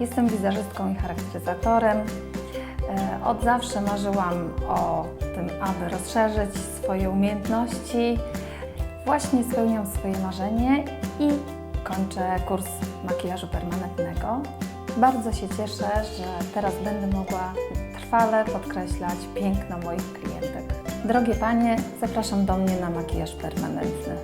Jestem wizerzystką i charakteryzatorem. E, Od zawsze marzyłam o tym, aby rozszerzyć swoje umiejętności. Właśnie spełniam swoje marzenie i kończę kurs makijażu permanentnego. Bardzo się cieszę, że teraz będę mogła trwale podkreślać piękno moich klientek. Drogie panie, zapraszam do mnie na makijaż permanentny.